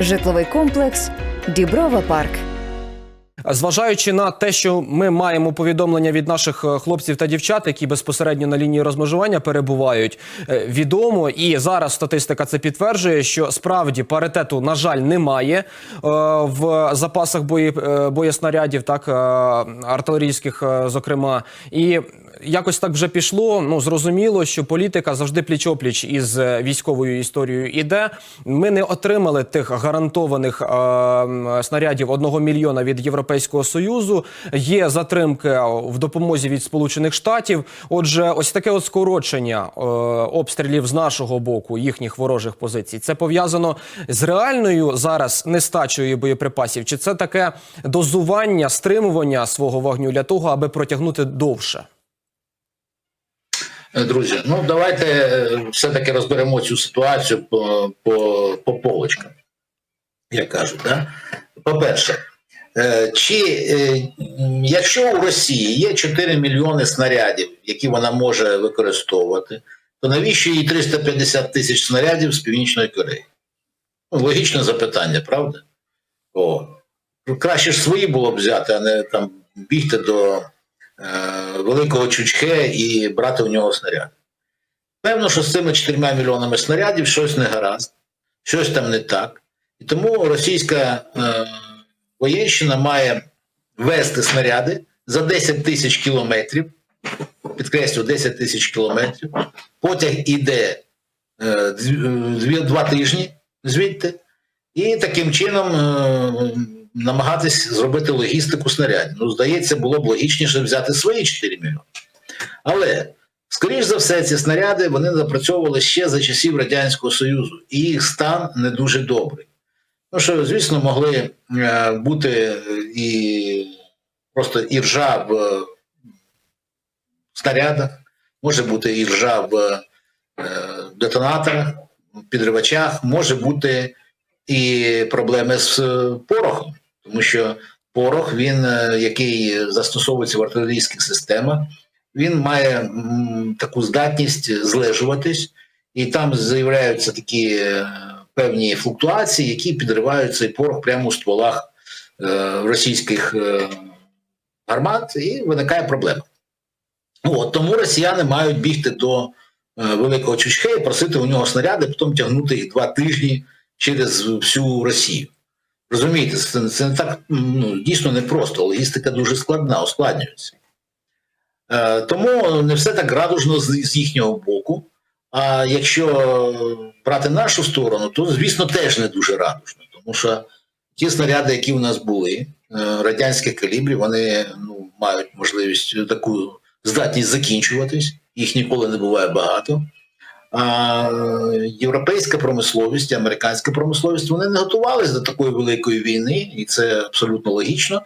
Житловий комплекс Діброва Парк. Зважаючи на те, що ми маємо повідомлення від наших е, хлопців та дівчат, які безпосередньо на лінії розмежування перебувають, е, відомо і зараз статистика це підтверджує, що справді паритету, на жаль, немає е, в запасах бої, боєснарядів, так артилерійських, зокрема, і якось так вже пішло. Ну зрозуміло, що політика завжди пліч-опліч із е, військовою історією іде. Ми не отримали тих гарантованих е, снарядів одного мільйона від Європейського союзу. Є затримки в допомозі від Сполучених Штатів. Отже, ось таке от скорочення е, обстрілів з нашого боку їхніх ворожих позицій. Це пов'язано з реальною зараз нестачею боєприпасів, чи це таке дозування, стримування свого вогню для того, аби протягнути довше? Друзі, ну давайте е, все-таки розберемо цю ситуацію по, по, по полочкам, як кажуть. Да? По-перше, е, чи е, якщо у Росії є 4 мільйони снарядів, які вона може використовувати, то навіщо їй 350 тисяч снарядів з Північної Кореї? Ну, логічне запитання, правда? О. Краще ж свої було б взяти, а не там бігти до великого Чучхе і брати у нього снаряд. Певно, що з цими 4 мільйонами снарядів щось не гаразд, щось там не так. І тому російська е, воєнщина має вести снаряди за 10 тисяч кілометрів, підкреслю, 10 тисяч кілометрів. Потяг іде е, два тижні звідти, і таким чином е, намагатись зробити логістику снарядів. Ну, здається, було б логічніше взяти свої 4 мільйони. Але, скоріш за все, ці снаряди вони запрацьовували ще за часів Радянського Союзу, і їх стан не дуже добрий. Ну що, звісно, могли е, бути і просто і ржа в е, снарядах, може бути і ржа в е, детонаторах, підривачах, може бути і проблеми з е, порохом, тому що порох, він, е, який застосовується в артилерійських системах, він має таку здатність злежуватись, і там з'являються такі е, певні флуктуації, які підривають цей порох прямо у стволах е, російських гармат, і виникає проблема. От, тому росіяни мають бігти до Великого Чучхе і просити у нього снаряди, потім тягнути їх два тижні через всю Росію. Розумієте, це, це не так ну, дійсно непросто, логістика дуже складна, ускладнюється. Е, тому не все так радужно з, з їхнього боку. А якщо брати нашу сторону, то звісно теж не дуже радужно, тому що ті снаряди, які у нас були, е, радянських калібрів, вони ну, мають можливість таку здатність закінчуватись, їх ніколи не буває багато. Європейська промисловість, американська промисловість вони не готувалися до такої великої війни, і це абсолютно логічно.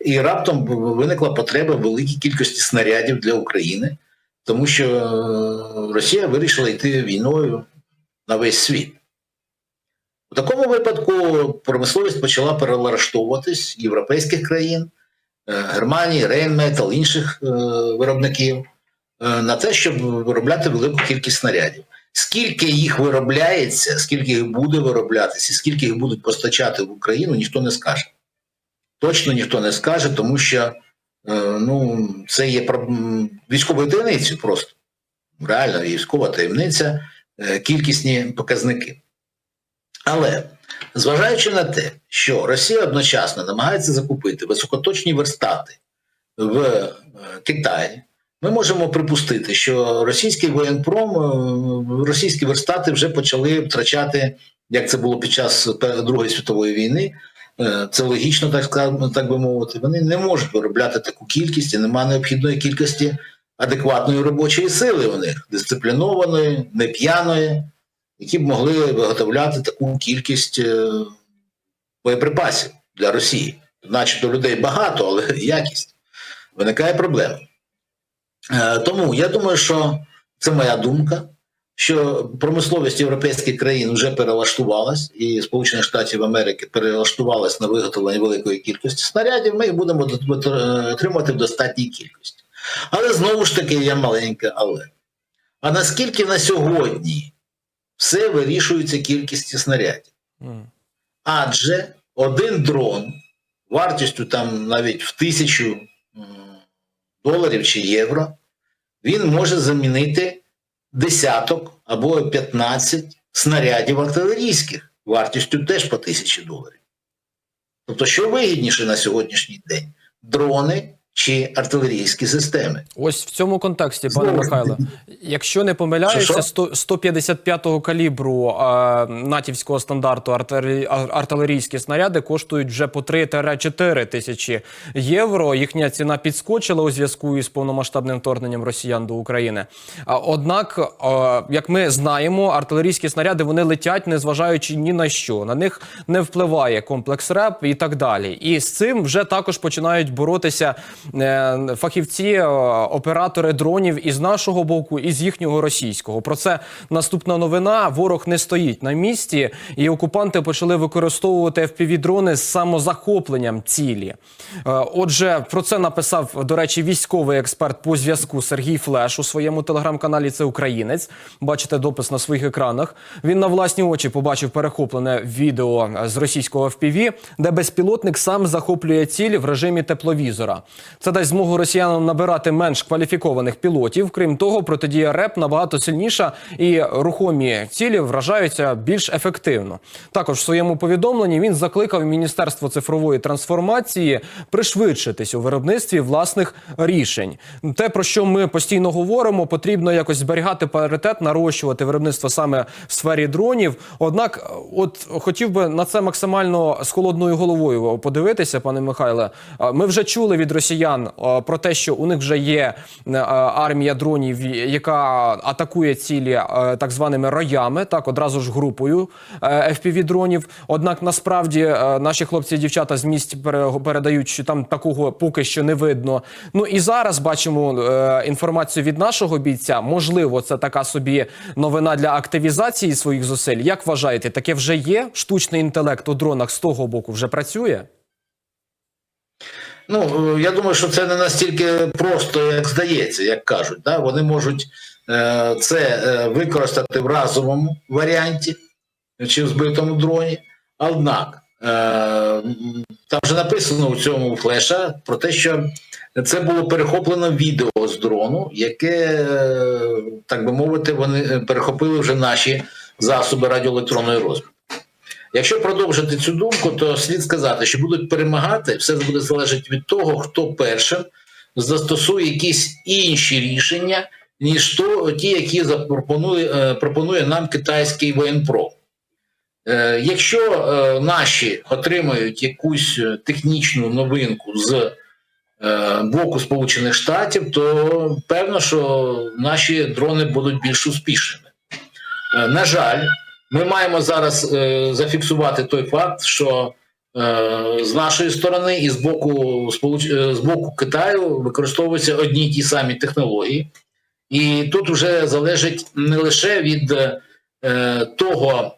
І раптом виникла потреба великій кількості снарядів для України, тому що е, Росія вирішила йти війною на весь світ. У такому випадку промисловість почала перелаштовуватись європейських країн, е, Германії, Рейнметал, інших е, виробників на те, щоб виробляти велику кількість снарядів. Скільки їх виробляється, скільки їх буде вироблятися, скільки їх будуть постачати в Україну, ніхто не скаже. Точно ніхто не скаже, тому що е, ну, це є військовою таємницею просто. Реально військова таємниця, е, кількісні показники. Але зважаючи на те, що Росія одночасно намагається закупити високоточні верстати в е, Китаї, ми можемо припустити, що російський воєнпром, е, російські верстати вже почали втрачати, як це було під час Другої світової війни. Е, Це логічно, так сказано, так би мовити. Вони не можуть виробляти таку кількість, і немає необхідної кількості адекватної робочої сили у них, дисциплінованої, не п'яної, які б могли виготовляти таку кількість е, боєприпасів для Росії. Начебто людей багато, але якість. Виникає проблема. Е, Тому я думаю, що це моя думка, що промисловість європейських країн вже перелаштувалась, і Сполучених Штатів Америки перелаштувалась на виготовлення великої кількості снарядів. Ми їх будемо отримувати в достатній кількості. Але знову ж таки є маленьке але. А наскільки на сьогодні все вирішується кількістю снарядів? Адже один дрон вартістю там навіть в тисячу доларів чи євро, він може замінити десяток або 15 снарядів артилерійських вартістю теж по тисячі доларів. Тобто, що вигідніше на сьогоднішній день? Дрони чи артилерійські системи? Ось в цьому контексті, пане Знову. Михайло, якщо не помиляюся, Що-що? 100 155-го калібру е, натівського стандарту артилері- артилерійські снаряди коштують вже по 3-4 тисячі євро. Їхня ціна підскочила у зв'язку із повномасштабним вторгненням росіян до України. А, Однак, е, як ми знаємо, артилерійські снаряди вони летять, незважаючи ні на що. На них не впливає комплекс РЕП і так далі. І з цим вже також починають боротися фахівці, е, оператори дронів із нашого боку, і з їхнього російського. Про це наступна новина. Ворог не стоїть на місці, і окупанти почали використовувати FPV-дрони з самозахопленням цілі. Е, Отже, про це написав, до речі, військовий експерт по зв'язку Сергій Флеш у своєму телеграм-каналі. Це українець. Бачите допис на своїх екранах. Він на власні очі побачив перехоплене відео з російського FPV, де безпілотник сам захоплює цілі в режимі тепловізора. Це дасть змогу росіянам набирати менш кваліфікованих пілотів. Крім того, протидія РЕП набагато сильніша і рухомі цілі вражаються більш ефективно. Також в своєму повідомленні він закликав Міністерство цифрової трансформації пришвидшитись у виробництві власних рішень. Те, про що ми постійно говоримо, потрібно якось зберігати паритет, нарощувати виробництво саме в сфері дронів. Однак, от хотів би на це максимально з холодною головою подивитися, пане Михайле. Ми вже чули від росіян а, про те, що у них вже є е, армія дронів, яка атакує цілі е, так званими роями, так одразу ж групою fpv дронів. Однак насправді е, наші хлопці і дівчата з місць передають, що там такого поки що не видно. Ну і зараз бачимо е, інформацію від нашого бійця. Можливо, це така собі новина для активізації своїх зусиль. Як вважаєте, таке вже є? Штучний інтелект у дронах з того боку вже працює? Ну, е, я думаю, що це не настільки просто, як здається, як кажуть. Да? Вони можуть е, це е, використати в разовому варіанті чи в збитому дроні. Однак, е, там вже написано у цьому флеша про те, що це було перехоплено відео з дрону, яке, е, так би мовити, вони перехопили вже наші засоби радіоелектронної розвідки. Якщо продовжити цю думку, то слід сказати, що будуть перемагати, все буде залежати від того, хто першим застосує якісь інші рішення, ніж то, ті, які запропонує е, пропонує нам китайський воєнпром. Е, Якщо е, наші отримають якусь технічну новинку з боку Сполучених Штатів, то певно, що наші дрони будуть більш успішними. На жаль, ми маємо зараз е, зафіксувати той факт, що е, з нашої сторони і з боку е, з боку Китаю використовуються одні й ті самі технології, і тут вже залежить не лише від е, того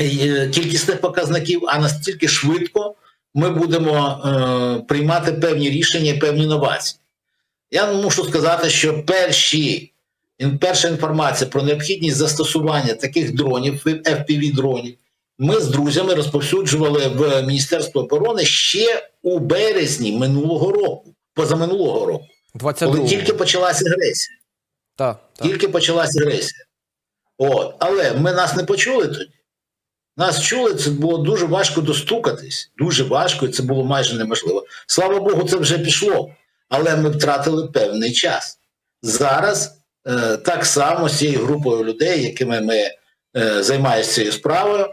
е, кількісних показників, а настільки швидко ми будемо е, приймати певні рішення певні новації. Я мушу сказати, що перші перша інформація про необхідність застосування таких дронів, fpv дронів, ми з друзями розповсюджували в Міністерство оборони ще у березні минулого року, позаминулого року, 22 коли тільки почалася агресія. так, так. Тільки почалася агресія. От. Але ми нас не почули тоді. Нас чули, це було дуже важко достукатись. Дуже важко, і це було майже неможливо. Слава Богу, це вже пішло. Але ми втратили певний час. Зараз так само з цією групою людей, якими ми е, займаємося цією справою,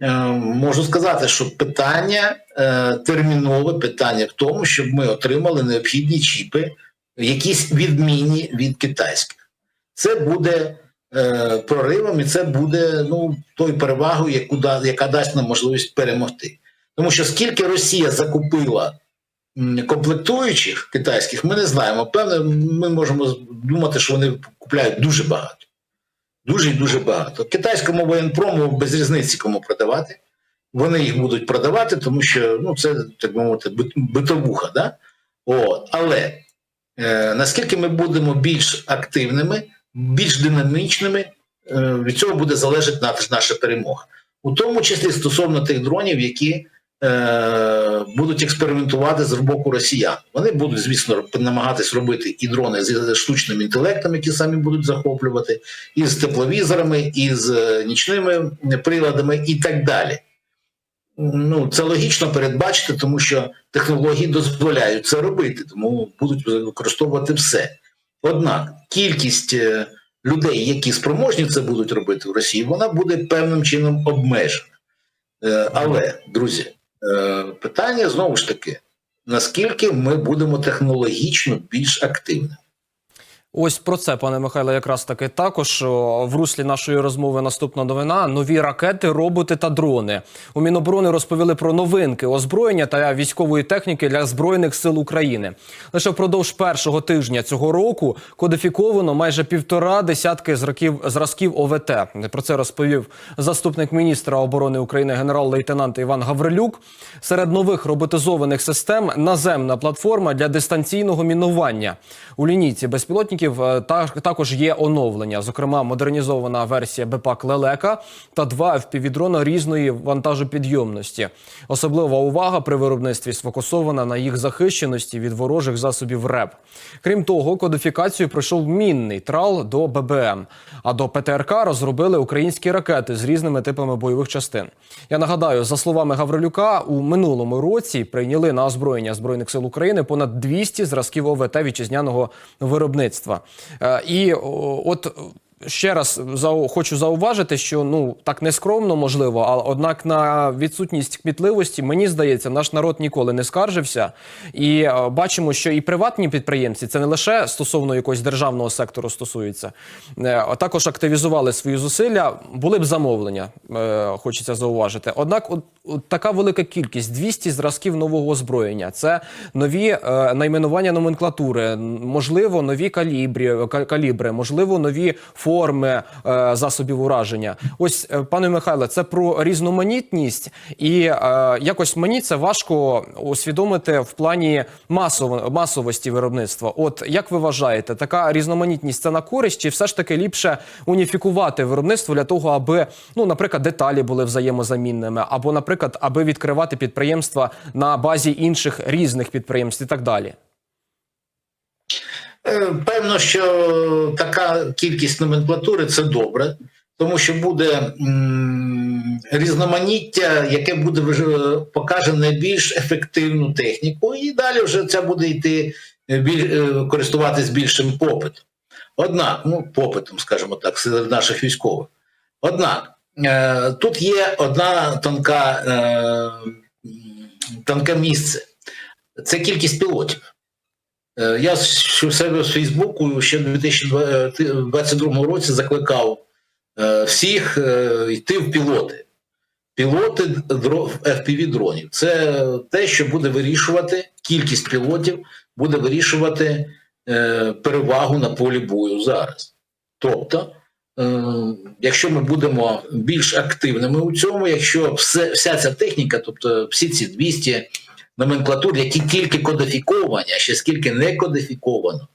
е, можу сказати, що питання е, термінове питання в тому, щоб ми отримали необхідні чіпи, якісь відмінні від китайських. Це буде е, проривом, і це буде ну, тою перевагою, яку яка дасть нам можливість перемогти. Тому що скільки Росія закупила комплектуючих китайських, ми не знаємо. Певне, ми можемо думати, що вони купляють дуже багато. Дуже і дуже багато. Китайському воєнпрому без різниці кому продавати. Вони їх будуть продавати, тому що ну, це, так би мовити, битовуха. Да? От. Але е, наскільки ми будемо більш активними, більш динамічними, е, від цього буде залежати наша, перемога. у тому числі стосовно тих дронів, які будуть експериментувати з боку росіян. Вони будуть, звісно, намагатись робити і дрони з штучним інтелектом, які самі будуть захоплювати, і з тепловізорами, і з е, нічними приладами, і так далі. Ну, це логічно передбачити, тому що технології дозволяють це робити, тому будуть використовувати все. Однак кількість е, людей, які спроможні це будуть робити в Росії, вона буде певним чином обмежена. Е, Але, друзі, е, питання знову ж таки: наскільки ми будемо технологічно більш активними? Ось про це, пане Михайле, якраз таки також в руслі нашої розмови наступна новина: нові ракети, роботи та дрони. У Міноборони розповіли про новинки озброєння та військової техніки для збройних сил України. Лише впродовж першого тижня цього року кодифіковано майже півтора десятки зразків, зразків ОВТ. Про це розповів заступник міністра оборони України генерал-лейтенант Іван Гаврилюк. Серед нових роботизованих систем наземна платформа для дистанційного мінування. У лінійці безпілотників е, та- також є оновлення, зокрема модернізована версія БПАК Лелека та два FPV-дрона різної вантажопідйомності. Особлива увага при виробництві сфокусована на їх захищеності від ворожих засобів РЕП. Крім того, кодифікацію пройшов мінний трал до ББМ. А до ПТРК розробили українські ракети з різними типами бойових частин. Я нагадаю, за словами Гаврилюка, у минулому році прийняли на озброєння збройних сил України понад 200 зразків ОВТ вітчизняного виробництва. Е, І от. Ще раз зау- хочу зауважити, що ну так нескромно можливо, але однак на відсутність кмітливості, мені здається, наш народ ніколи не скаржився. І е, бачимо, що і приватні підприємці це не лише стосовно якогось державного сектору стосується, е, також активізували свої зусилля. Були б замовлення, е, хочеться зауважити. Однак, от, от така велика кількість 200 зразків нового озброєння. Це нові е, найменування номенклатури, можливо, нові калібрі, калібри, можливо, нові форми е, засобів ураження. Ось, е, пане Михайле, це про різноманітність, і е, якось мені це важко усвідомити в плані масово, масовості виробництва. От як ви вважаєте, така різноманітність це на користь, чи все ж таки ліпше уніфікувати виробництво для того, аби, ну, наприклад, деталі були взаємозамінними, або, наприклад, аби відкривати підприємства на базі інших різних підприємств і так далі? Е, Певно, що така кількість номенклатури це добре, тому що буде різноманіття, яке буде покаже найбільш ефективну техніку, і далі вже це буде йти е, біль, е, користуватись більшим попитом. Однак, ну попитом, скажімо так, серед наших військових. Однак тут є одна тонка, тонке місце. Це кількість пілотів. Е, Я в себе з Фейсбуку ще в 2022 році закликав е, всіх е, йти в пілоти. Пілоти fpv дронів. Це те, що буде вирішувати кількість пілотів, буде вирішувати е, перевагу на полі бою зараз. Тобто, е, якщо ми будемо більш активними у цьому, якщо все, вся ця техніка, тобто всі ці 200 номенклатур, які тільки кодифіковані, а ще скільки не кодифіковано,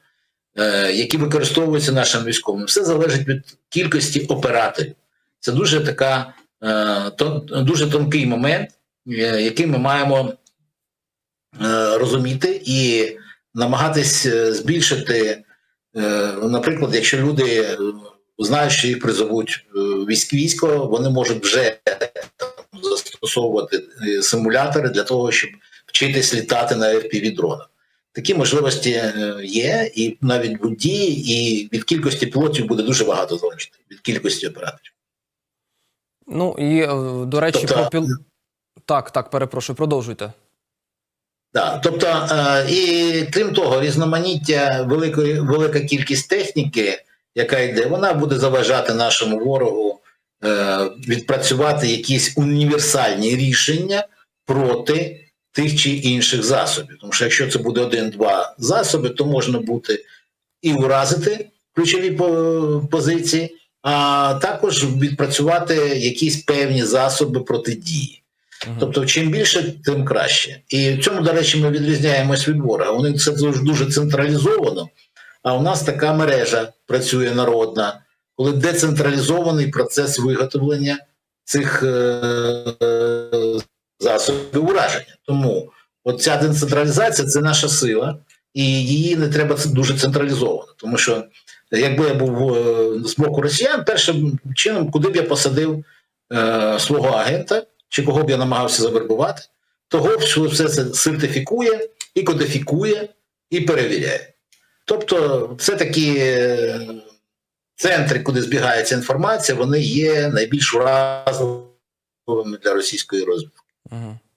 е, які використовуються нашим військовим, все залежить від кількості операторів. Це дуже така е, дуже тонкий момент, е, який ми маємо розуміти і намагатись збільшити. Наприклад, якщо люди знають, що їх призовуть військ військо, вони можуть вже застосовувати симулятори для того, щоб вчитись літати на fpv дронах. Такі можливості е, є, і навіть будь і від кількості пілотів буде дуже багато залежати від кількості операторів. Ну і е, до речі, Тобто- про піл... так, так, перепрошую, продовжуйте. Да, тобто, е, і крім того, різноманіття, великої, велика кількість техніки, яка йде, вона буде заважати нашому ворогу відпрацювати якісь універсальні рішення проти тих чи інших засобів. Тому що якщо це буде один-два засоби, то можна бути і уразити ключові позиції, а також відпрацювати якісь певні засоби протидії. Тобто, чим більше, тим краще. І в цьому, до речі, ми відрізняємось від ворога. Вони це дуже дуже централізовано, а у нас така мережа працює народна, коли децентралізований процес виготовлення цих е, засобів ураження. Тому ця децентралізація це наша сила, і її не треба дуже централізовано. Тому що якби я був е, з боку росіян, першим чином, куди б я посадив е, свого агента, чи кого б я намагався завербувати, того що все це сертифікує і кодифікує і перевіряє. Тобто, це такі е, центри, куди збігається інформація, вони є найбільш вразливими для російської розвідки. Mm-hmm.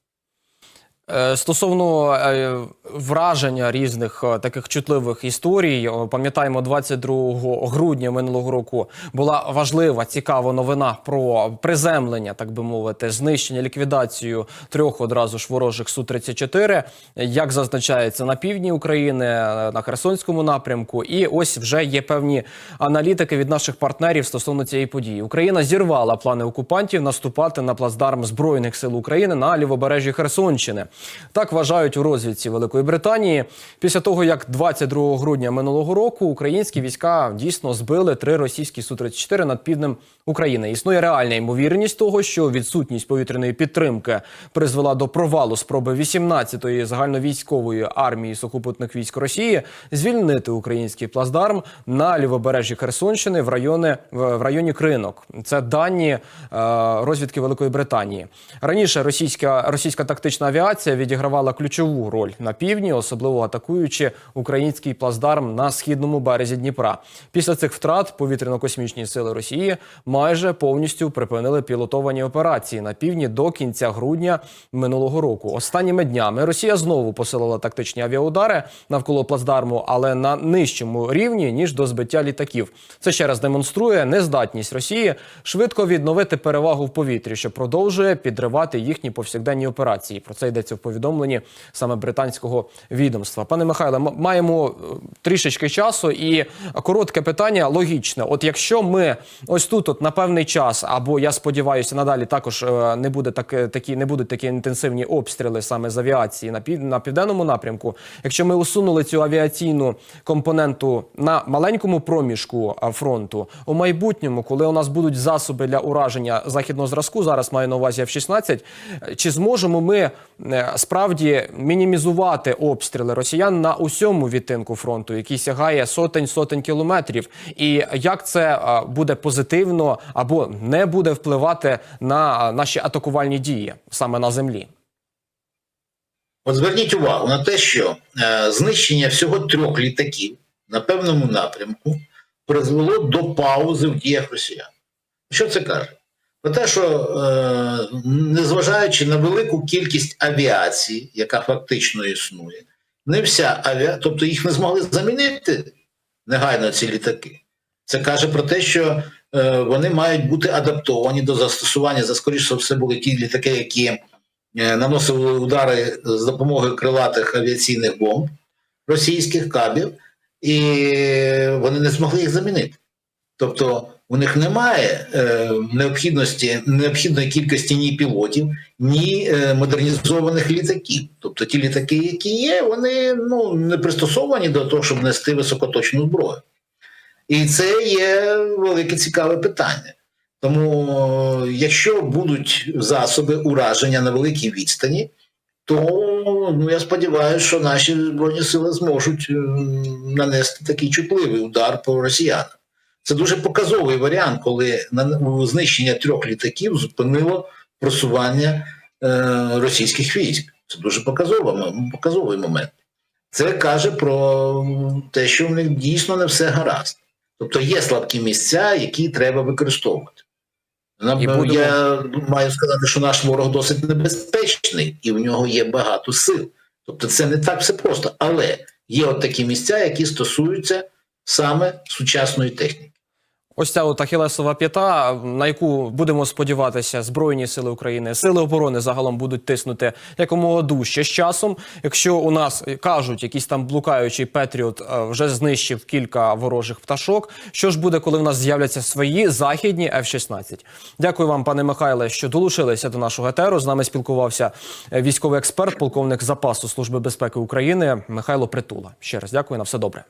Е, Стосовно е, враження різних е, таких чутливих історій, пам'ятаємо, 22 грудня минулого року була важлива, цікава новина про приземлення, так би мовити, знищення, ліквідацію трьох одразу ж ворожих Су-34, як зазначається на півдні України, на Херсонському напрямку. І ось вже є певні аналітики від наших партнерів стосовно цієї події. Україна зірвала плани окупантів наступати на плацдарм збройних сил України на лівобережжі Херсонщини. Так вважають у розвідці Великої Британії. Після того, як 22 грудня минулого року українські війська дійсно збили три російські Су-34 над півднем України. Існує реальна ймовірність того, що відсутність повітряної підтримки призвела до провалу спроби 18-ї загальновійськової армії сухопутних військ Росії звільнити український плацдарм на лівобережжі Херсонщини в райони в районі Кринок. Це дані е, розвідки Великої Британії. Раніше російська російська тактична авіація відігравала ключову роль на півдні, особливо атакуючи український плацдарм на східному березі Дніпра. Після цих втрат повітряно-космічні сили Росії майже повністю припинили пілотовані операції на півдні до кінця грудня минулого року. Останніми днями Росія знову посилила тактичні авіаудари навколо плацдарму, але на нижчому рівні ніж до збиття літаків. Це ще раз демонструє нездатність Росії швидко відновити перевагу в повітрі, що продовжує підривати їхні повсякденні операції. Про це йдеться в повідомленні саме британського відомства. Пане Михайле, маємо е, трішечки часу і коротке питання логічне. От якщо ми ось тут, от на певний час, або я сподіваюся, надалі також е, не буде так, такі, не будуть такі інтенсивні обстріли саме з авіації на пів, на південному напрямку. Якщо ми усунули цю авіаційну компоненту на маленькому проміжку фронту, у майбутньому, коли у нас будуть засоби для ураження західного зразку, зараз маю на увазі F-16, е, чи зможемо ми справді мінімізувати обстріли росіян на усьому відтинку фронту, який сягає сотень сотень кілометрів, і як це буде позитивно або не буде впливати на наші атакувальні дії саме на землі? От зверніть увагу на те, що е, знищення всього трьох літаків на певному напрямку призвело до паузи в діях росіян. Що це каже? Про те, що е, незважаючи на велику кількість авіації, яка фактично існує, не вся авіа, тобто їх не змогли замінити негайно ці літаки. Це каже про те, що е, вони мають бути адаптовані до застосування. За скоріше за все були ті літаки, які е, наносили удари з допомогою крилатих авіаційних бомб російських кабів, і вони не змогли їх замінити. Тобто у них немає е, необхідності необхідної кількості ні пілотів, ні е, модернізованих літаків. Тобто ті літаки, які є, вони ну, не пристосовані до того, щоб нести високоточну зброю. І це є велике цікаве питання. Тому, е, якщо будуть засоби ураження на великій відстані, то ну, я сподіваюся, що наші збройні сили зможуть нанести такий чутливий удар по росіянам. Це дуже показовий варіант, коли на знищення трьох літаків зупинило просування е, російських військ. Це дуже показова, показовий момент. Це каже про те, що в них дійсно не все гаразд. Тобто є слабкі місця, які треба використовувати. Нам, будемо- Я маю сказати, що наш ворог досить небезпечний, і в нього є багато сил. Тобто це не так все просто. Але є от такі місця, які стосуються саме сучасної техніки. Ось ця от ахілесова п'ята, на яку будемо сподіватися, збройні сили України, сили оборони загалом будуть тиснути якомога дужче з часом. Якщо у нас кажуть, якийсь там блукаючий Петріот е, вже знищив кілька ворожих пташок. Що ж буде, коли в нас з'являться свої західні F-16? Дякую вам, пане Михайле, що долучилися до нашого етеру. З нами спілкувався е, військовий експерт, полковник запасу Служби безпеки України Михайло Притула. Ще раз дякую на все добре.